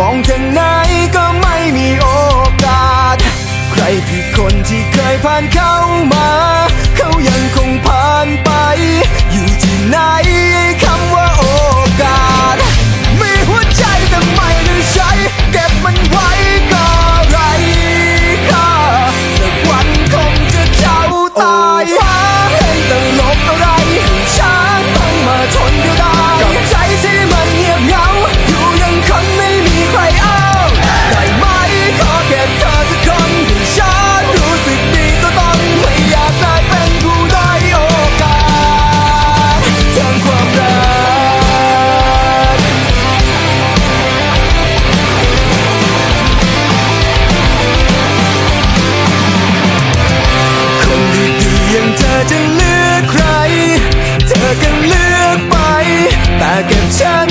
มองจากไหนก็ไม่มีโอกาส ใครคือคนที่เคยผ่านเข้ามา like a time